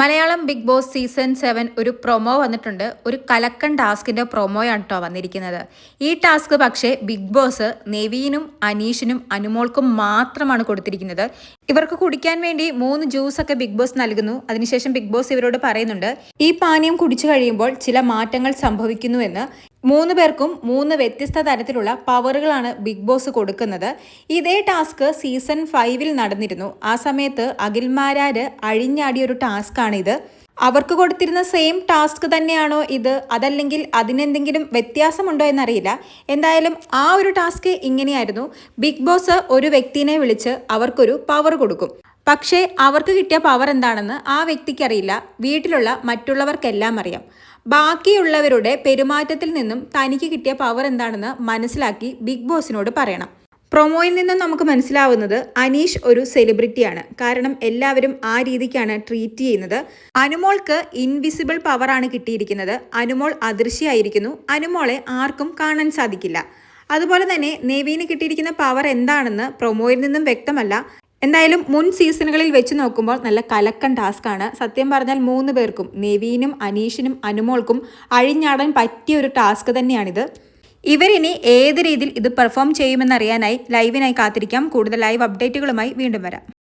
Malayalam Big Boss season seven ഒരു promo വന്നിട്ടുണ്ട്. ഒരു കലക്കൻ ടാസ്കിന്റെ പ്രൊമോയാണ് കേട്ടോ വന്നിരിക്കുന്നത്. ഈ ടാസ്ക് പക്ഷേ ബിഗ് ബോസ് നെവീനും അനീഷിനും അനുമോൾക്കും മാത്രമാണ് കൊടുത്തിരിക്കുന്നത്. ഇവർക്ക് കുടിക്കാൻ വേണ്ടി മൂന്ന് ജ്യൂസ് ഒക്കെ ബിഗ് ബോസ് നൽകുന്നു. അതിനുശേഷം ബിഗ് ബോസ് ഇവരോട് പറയുന്നുണ്ട് ഈ പാനീയം കുടിച്ചു കഴിയുമ്പോൾ ചില മാറ്റങ്ങൾ സംഭവിക്കുന്നുവെന്ന് മൂന്ന് പേർക്കും മൂന്ന് വ്യത്യസ്ത തരത്തിലുള്ള പവറുകളാണ് ബിഗ് ബോസ് കൊടുക്കുന്നത്. ഇതേ ടാസ്ക് സീസൺ ഫൈവിൽ നടന്നിരുന്നു. ആ സമയത്ത് അഖിൽമാരാര് അഴിഞ്ഞാടിയ ഒരു ടാസ്ക്കാണ് ഇത് അവർക്ക് കൊടുത്തിരുന്ന സെയിം ടാസ്ക് തന്നെയാണോ ഇത്? അതല്ലെങ്കിൽ അതിനെന്തെങ്കിലും വ്യത്യാസമുണ്ടോ എന്നറിയില്ല. എന്തായാലും ആ ഒരു ടാസ്ക് ഇങ്ങനെയായിരുന്നു. ബിഗ് ബോസ് ഒരു വ്യക്തിനെ വിളിച്ച് അവർക്കൊരു പവർ കൊടുക്കും. പക്ഷേ അവർക്ക് കിട്ടിയ പവർ എന്താണെന്ന് ആ വ്യക്തിക്കറിയില്ല. വീട്ടിലുള്ള മറ്റുള്ളവർക്കെല്ലാം അറിയാം. ബാക്കിയുള്ളവരുടെ പെരുമാറ്റത്തിൽ നിന്നും തനിക്ക് കിട്ടിയ പവർ എന്താണെന്ന് മനസ്സിലാക്കി ബിഗ് ബോസിനോട് പറയണം. പ്രൊമോയിൽ നിന്ന് നമുക്ക് മനസ്സിലാവുന്നത് അനീഷ് ഒരു സെലിബ്രിറ്റിയാണ്. കാരണം എല്ലാവരും ആ രീതിക്കാണ് ട്രീറ്റ് ചെയ്യുന്നത്. അനുമോൾക്ക് ഇൻവിസിബിൾ പവറാണ് കിട്ടിയിരിക്കുന്നത്. അനുമോൾ അദൃശ്യമായിരിക്കുന്നു അനുമോളെ ആർക്കും കാണാൻ സാധിക്കില്ല. അതുപോലെ തന്നെ നേവീന് കിട്ടിയിരിക്കുന്ന പവർ എന്താണെന്ന് പ്രൊമോയിൽ നിന്നും വ്യക്തമല്ല. എന്തായാലും മുൻ സീസണുകളിൽ വെച്ച് നോക്കുമ്പോൾ നല്ല കലക്കൻ ടാസ്ക് ആണ് സത്യം പറഞ്ഞാൽ മൂന്ന് പേർക്കും നേവീനും അനീഷിനും അനുമോൾക്കും അഴിഞ്ഞാടാൻ പറ്റിയ ഒരു ടാസ്ക് തന്നെയാണിത്. ഇവരിനി ഏത് രീതിയിൽ ഇത് പെർഫോം ചെയ്യുമെന്നറിയാനായി ലൈവിനായി കാത്തിരിക്കാം. കൂടുതൽ ലൈവ് അപ്ഡേറ്റുകളുമായി വീണ്ടും വരാം.